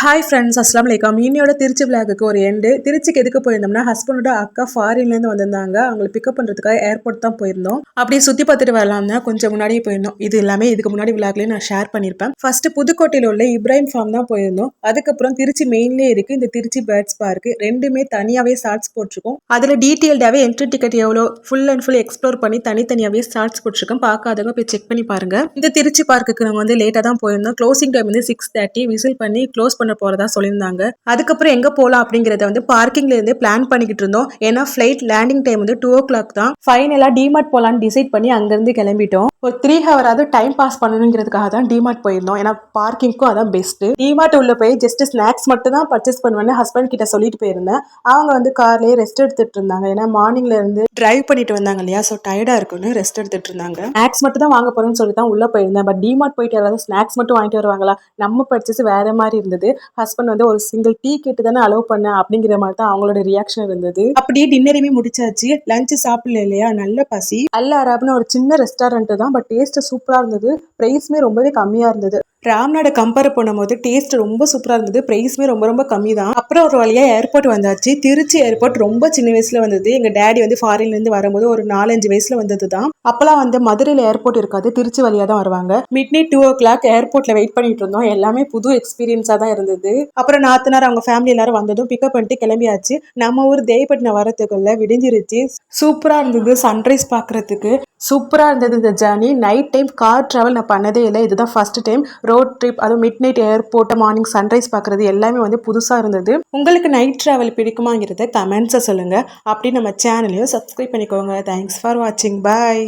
Hi friends அஸ்லாம் வலைக்கம் இன்னையோட திருச்சி விளாகுக்கு ஒரு எண்டு திருச்சிக்கு எதுக்கு போயிருந்தோம்னா ஹஸ்பண்டோட அக்கா ஃபாரின்லேருந்து வந்திருந்தாங்க. அவங்களை பிக்கப் பண்ணுறதுக்காக ஏர்போர்ட் தான் போயிருந்தோம். அப்படியே சுற்றி பார்த்துட்டு வரலாம்னா கொஞ்சம் முன்னாடியே போயிருந்தோம். இது எல்லாமே இதுக்கு முன்னாடி விளாக்லேயே நான் ஷேர் பண்ணியிருப்பேன் ஃபர்ஸ்ட் புதுக்கோட்டையில் உள்ள இப்ராஹிம் ஃபார்ம் தான் போயிருந்தோம். அதுக்கப்புறம் திருச்சி மெயின்லேயே இருக்குது இந்த திருச்சி பேர்ட்ஸ் பார்க்கு ரெண்டுமே தனியாகவே ஷார்ட்ஸ் போட்டிருக்கோம். அதில் டீட்டெயில்டாகவே என்ட்ரி டிக்கெட் எவ்வளோ ஃபுல் அண்ட் ஃபுல் எக்ஸ்ப்ளோர் பண்ணி தனித்தனியாகவே ஷார்ட்ஸ் போட்டிருக்கோம். பார்க்காதவங்க போய் செக் பண்ணி பாருங்க. இந்த திருச்சி பார்க்குக்கு நாங்கள் வந்து லேட்டாக தான் போயிருந்தோம். க்ளோசிங் டைம் வந்து சிக்ஸ் தேர்ட்டி விசில் பண்ணி க்ளோஸ் பண்ணி போகிறதா சொல்லியிருந்தாங்க. அதுக்கப்புறம் எங்கே போகலாம் அப்படிங்கிறத வந்து பார்க்கிங்லேருந்தே பிளான் பண்ணிக்கிட்டு இருந்தோம். ஏன்னா ஃப்ளைட் லேண்டிங் டைம் வந்து டூ ஓ கிளாக் தான் ஃபைனலாக டிமார்ட் போகலான்னு டிசைட் பண்ணி அங்கேருந்து கிளம்பிட்டோம். ஒரு த்ரீ ஹவராவது டைம் பாஸ் பண்ணணுங்கிறதுக்காக தான் டிமார்ட் போயிருந்தோம். ஏன்னா பார்க்கிங்க்கும் அதான் பெஸ்ட் டிமார்ட் உள்ள போய் ஜஸ்ட் ஸ்நாக்ஸ் மட்டும் தான் பர்ச்சேஸ் பண்ணுவேன்னு ஹஸ்பண்ட் கிட்ட சொல்லிட்டு போயிருந்தேன். அவங்க வந்து கார்லயே ரெஸ்ட் எடுத்துட்டு இருந்தாங்க. ஏன்னா மார்னிங்ல இருந்து டிரைவ் பண்ணிட்டு வந்தாங்க இல்லையா? ஸோ டயர்டா இருக்குன்னு ரெஸ்ட் எடுத்துட்டு இருந்தாங்க. ஸ்நாக்ஸ் மட்டும் தான் வாங்க போறேன்னு சொல்லி தான் உள்ள போயிருந்தேன். பட் டிமார்ட் போயிட்டு யாராவது ஸ்நாக்ஸ் மட்டும் வாங்கிட்டு வருவாங்களா? நம்ம பர்ச்சேஸ் வேற மாதிரி இருந்தது. ஹஸ்பண்ட் வந்து ஒரு சிங்கிள் டீ கேட்டு தானே அலோவ் பண்ண அப்படிங்கிற மாதிரி தான் அவங்களோட ரியாக்ஷன் இருந்தது. அப்படியே டின்னரையுமே முடிச்சாச்சு. லஞ்ச் சாப்பிடல இல்லையா? நல்ல பசி. அல்ல அரப்னு ஒரு சின்ன ரெஸ்டாரண்ட் தான் பட் டேஸ்ட் சூப்பரா இருந்தது. பிரைஸ்மே ரொம்பவே கம்மியா இருந்தது. ராம்நாடை கம்பேர் பண்ணும்போது டேஸ்ட் ரொம்ப சூப்பராக இருந்தது. ப்ரைஸுமே ரொம்ப ரொம்ப கம்மி தான் அப்புறம் ஒரு வழியாக ஏர்போர்ட் வந்தாச்சு. திருச்சி ஏர்போர்ட் ரொம்ப சின்ன வயசில் வந்தது. எங்கள் டேடி வந்து ஃபாரின்லேருந்து வரும்போது ஒரு நாலஞ்சு வயசில் வந்தது தான் அப்போலாம் வந்து மதுரையில் ஏர்போர்ட் இருக்காது. திருச்சி வழியாக தான் வருவாங்க. Midnight two o'clock ஏர்போர்ட்டில் வெயிட் பண்ணிட்டு இருந்தோம். எல்லாமே புது எக்ஸ்பீரியன்ஸாக தான் இருந்தது. அப்புறம் நாத்தனார் அவங்க ஃபேமிலி எல்லாரும் வந்ததும் பிக்கப் பண்ணிட்டு கிளம்பியாச்சு. நம்ம ஊர் தேய்பட்டினம் வரத்துக்குள்ள விடிஞ்சிருச்சு. சூப்பராக இருந்தது சன்ரைஸ் பார்க்குறதுக்கு சூப்பராக இருந்தது இந்த journey night time car travel நான் பண்ணதே இல்லை. இதுதான் ஃபர்ஸ்ட் டைம் ரோட் ட்ரிப் அதுவும் மிட் நைட் ஏர்போர்ட்டை மார்னிங் சன்ரைஸ் பார்க்குறது எல்லாமே வந்து புதுசாக இருந்தது. உங்களுக்கு நைட் ட்ராவல் பிடிக்குமாங்கிறத கமெண்ட்ஸை சொல்லுங்கள் அப்படி நம்ம சேனலையும் சப்ஸ்கிரைப் பண்ணிக்கோங்க. தேங்க்ஸ் ஃபார் வாட்சிங் பாய்